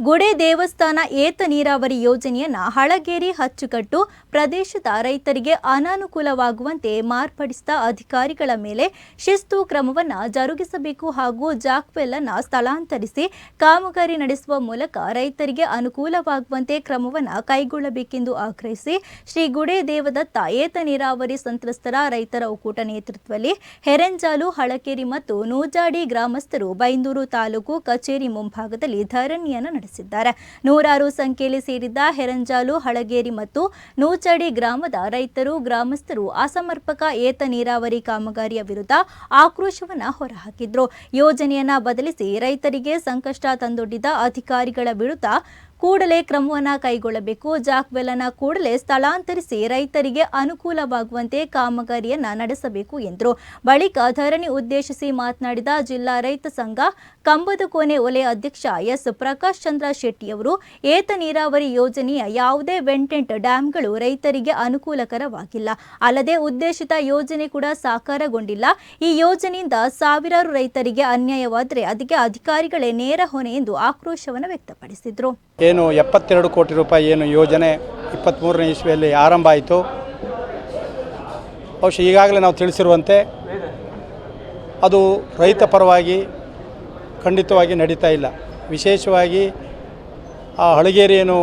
ಗುಡೆ ದೇವಸ್ಥಾನ ಏತ ನೀರಾವರಿ ಯೋಜನೆಯನ್ನ ಹಳಗೇರಿ ಅಚ್ಚುಕಟ್ಟು ಪ್ರದೇಶದ ರೈತರಿಗೆ ಅನಾನುಕೂಲವಾಗುವಂತೆ ಮಾರ್ಪಡಿಸಿದ ಅಧಿಕಾರಿಗಳ ಮೇಲೆ ಶಿಸ್ತು ಕ್ರಮವನ್ನು ಜರುಗಿಸಬೇಕು ಹಾಗೂ ಜಾಕ್ವೆಲ್ ಅನ್ನ ಸ್ಥಳಾಂತರಿಸಿ ಕಾಮಗಾರಿ ನಡೆಸುವ ಮೂಲಕ ರೈತರಿಗೆ ಅನುಕೂಲವಾಗುವಂತೆ ಕ್ರಮವನ್ನ ಕೈಗೊಳ್ಳಬೇಕೆಂದು ಆಗ್ರಹಿಸಿ ಶ್ರೀ ಗುಡೆ ದೇವದತ್ತ ಏತ ನೀರಾವರಿ ಸಂತ್ರಸ್ತರ ರೈತರ ಒಕ್ಕೂಟ ನೇತೃತ್ವದಲ್ಲಿ ಹೆರೆಂಜಾಲು, ಹಳಕೇರಿ ಮತ್ತು ನೂಜಾಡಿ ಗ್ರಾಮಸ್ಥರು ಬೈಂದೂರು ತಾಲೂಕು ಕಚೇರಿ ಮುಂಭಾಗದಲ್ಲಿ ಧರಣಿಯನ್ನು ನಡೆಸಿದ್ದಾರೆ ನೂರಾರು ಸಂಖ್ಯೆಯಲ್ಲಿ ಸೇರಿದ್ದ ಹೆರಂಜಾಲು, ಹಳಗೇರಿ ಮತ್ತು ನೂಚಡಿ ಗ್ರಾಮದ ರೈತರು, ಗ್ರಾಮಸ್ಥರು ಅಸಮರ್ಪಕ ಏತ ನೀರಾವರಿ ಕಾಮಗಾರಿಯ ವಿರುದ್ಧ ಆಕ್ರೋಶವನ್ನ ಹೊರಹಾಕಿದ್ರು. ಯೋಜನೆಯನ್ನ ಬದಲಿಸಿ ರೈತರಿಗೆ ಸಂಕಷ್ಟ ತಂದೊಡ್ಡಿದ ಅಧಿಕಾರಿಗಳ ವಿರುದ್ಧ ಕೂಡಲೇ ಕ್ರಮವನ್ನ ಕೈಗೊಳ್ಳಬೇಕು. ಜಾಕ್ವೆಲ್ ಅನ್ನ ಕೂಡಲೇ ಸ್ಥಳಾಂತರಿಸಿ ರೈತರಿಗೆ ಅನುಕೂಲವಾಗುವಂತೆ ಕಾಮಗಾರಿಯನ್ನ ನಡೆಸಬೇಕು ಎಂದರು. ಬಳಿಕ ಧರಣಿ ಉದ್ದೇಶಿಸಿ ಮಾತನಾಡಿದ ಜಿಲ್ಲಾ ರೈತ ಸಂಘ ಕಂಬದ ಕೋನೆ ಒಲೆ ಅಧ್ಯಕ್ಷ ಎಸ್. ಪ್ರಕಾಶ್ ಚಂದ್ರ ಶೆಟ್ಟಿಯವರು ಏತ ನೀರಾವರಿ ಯೋಜನೆಯ ಯಾವುದೇ ವೆಂಟೆಂಟ್ ಡ್ಯಾಂಗಳು ರೈತರಿಗೆ ಅನುಕೂಲಕರವಾಗಿಲ್ಲ. ಅಲ್ಲದೆ ಉದ್ದೇಶಿತ ಯೋಜನೆ ಕೂಡ ಸಾಕಾರಗೊಂಡಿಲ್ಲ. ಈ ಯೋಜನೆಯಿಂದ ಸಾವಿರಾರು ರೈತರಿಗೆ ಅನ್ಯಾಯವಾದರೆ ಅದಕ್ಕೆ ಅಧಿಕಾರಿಗಳೇ ನೇರ ಹೊಣೆ ಎಂದು ಆಕ್ರೋಶವನ್ನು ವ್ಯಕ್ತಪಡಿಸಿದರು. ಏನು ಎಪ್ಪತ್ತೆರಡು ಕೋಟಿ ರೂಪಾಯಿ ಏನು ಯೋಜನೆ ಇಪ್ಪತ್ತ್ಮೂರನೇ ಇಸ್ವಿಯಲ್ಲಿ ಆರಂಭ ಆಯಿತು. ಬಹುಶಃ ಈಗಾಗಲೇ ನಾವು ತಿಳಿಸಿರುವಂತೆ ಅದು ರೈತ ಪರವಾಗಿ ಖಂಡಿತವಾಗಿ ನಡೀತಾ ಇಲ್ಲ. ವಿಶೇಷವಾಗಿ ಆ ಹಳಗೇರಿ ಏನು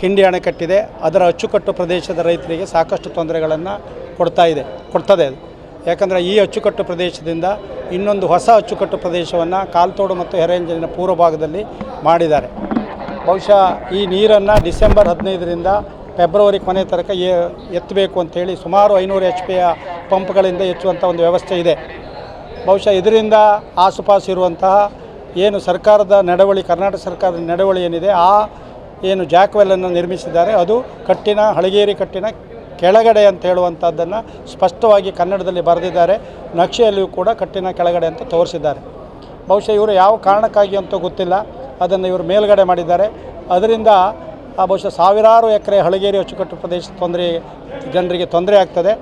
ಕಿಂಡಿ ಅಣೆಕಟ್ಟಿದೆ. ಅದರ ಅಚ್ಚುಕಟ್ಟು ಪ್ರದೇಶದ ರೈತರಿಗೆ ಸಾಕಷ್ಟು ತೊಂದರೆಗಳನ್ನು ಕೊಡ್ತಾ ಇದೆ, ಕೊಡ್ತದೆ ಅದು. ಯಾಕಂದರೆ ಈ ಅಚ್ಚುಕಟ್ಟು ಪ್ರದೇಶದಿಂದ ಇನ್ನೊಂದು ಹೊಸ ಅಚ್ಚುಕಟ್ಟು ಪ್ರದೇಶವನ್ನು ಕಾಲ್ತೋಡು ಮತ್ತು ಹೆರೆಂಜಲಿನ ಪೂರ್ವ ಭಾಗದಲ್ಲಿ ಮಾಡಿದ್ದಾರೆ. ಬಹುಶಃ ಈ ನೀರನ್ನು ಡಿಸೆಂಬರ್ ಹದಿನೈದರಿಂದ ಫೆಬ್ರವರಿ ಕೊನೆ ತನಕ ಎತ್ತಬೇಕು ಅಂಥೇಳಿ ಸುಮಾರು ಐನೂರು ಎಚ್ ಪಿಯ ಪಂಪ್ಗಳಿಂದ ಹೆಚ್ಚುವಂಥ ಒಂದು ವ್ಯವಸ್ಥೆ ಇದೆ. ಬಹುಶಃ ಇದರಿಂದ ಆಸುಪಾಸು ಇರುವಂತಹ ಏನು ಸರ್ಕಾರದ ನಡವಳಿ, ಕರ್ನಾಟಕ ಸರ್ಕಾರದ ನಡವಳಿ ಏನಿದೆ, ಆ ಏನು ಜಾಕ್ವೆಲನ್ನು ನಿರ್ಮಿಸಿದ್ದಾರೆ, ಅದು ಕಟ್ಟಿನ, ಹಳಗೇರಿ ಕಟ್ಟಿನ ಕೆಳಗಡೆ ಅಂತ ಹೇಳುವಂಥದ್ದನ್ನು ಸ್ಪಷ್ಟವಾಗಿ ಕನ್ನಡದಲ್ಲಿ ಬರೆದಿದ್ದಾರೆ. ನಕ್ಷೆಯಲ್ಲಿಯೂ ಕೂಡ ಕಟ್ಟಿನ ಕೆಳಗಡೆ ಅಂತ ತೋರಿಸಿದ್ದಾರೆ. ಬಹುಶಃ ಇವರು ಯಾವ ಕಾರಣಕ್ಕಾಗಿ ಅಂತ ಗೊತ್ತಿಲ್ಲ. ಅದನ್ನು ಇವರು ಮೇಲ್ಗಡೆ ಮಾಡಿದ್ದಾರೆ. ಅದರಿಂದ, ಆ, ಬಹುಶಃ ಸಾವಿರಾರು ಎಕರೆ ಹಳಗೇರಿ ಅಚ್ಚುಕಟ್ಟು ಪ್ರದೇಶ ತೊಂದರೆ, ಜನರಿಗೆ ತೊಂದರೆ ಆಗ್ತದೆ.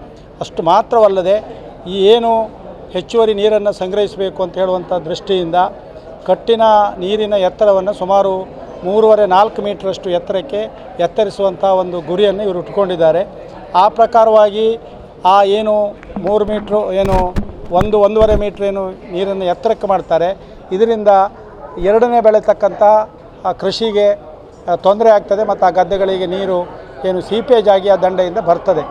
ಅಷ್ಟು ಮಾತ್ರವಲ್ಲದೆ ಏನು ಹೆಚ್ಚುವರಿ ನೀರನ್ನು ಸಂಗ್ರಹಿಸಬೇಕು ಅಂತ ಹೇಳುವಂಥ ದೃಷ್ಟಿಯಿಂದ ಕಟ್ಟಿನ ನೀರಿನ ಎತ್ತರವನ್ನು ಸುಮಾರು ಮೂರುವರೆ ನಾಲ್ಕು ಮೀಟ್ರಷ್ಟು ಎತ್ತರಕ್ಕೆ ಎತ್ತರಿಸುವಂಥ ಒಂದು ಗುರಿಯನ್ನು ಇವರು ಇಟ್ಕೊಂಡಿದ್ದಾರೆ. ಆ ಪ್ರಕಾರವಾಗಿ ಆ ಏನು ಮೂರು ಮೀಟ್ರು ಏನು ಒಂದು, ಒಂದೂವರೆ ಮೀಟ್ರ್ ಏನು ನೀರನ್ನು ಎತ್ತರಕ್ಕೆ ಮಾಡ್ತಾರೆ. ಇದರಿಂದ ಎರಡನೇ ಬೆಳೆತಕ್ಕಂಥ ಕೃಷಿಗೆ ತೊಂದರೆ ಆಗ್ತದೆ ಮತ್ತು ಆ ಗದ್ದೆಗಳಿಗೆ ನೀರು ಏನು ಸೀಪೇಜ್ ಆಗಿ ಆ ದಂಡೆಯಿಂದ ಬರ್ತದೆ.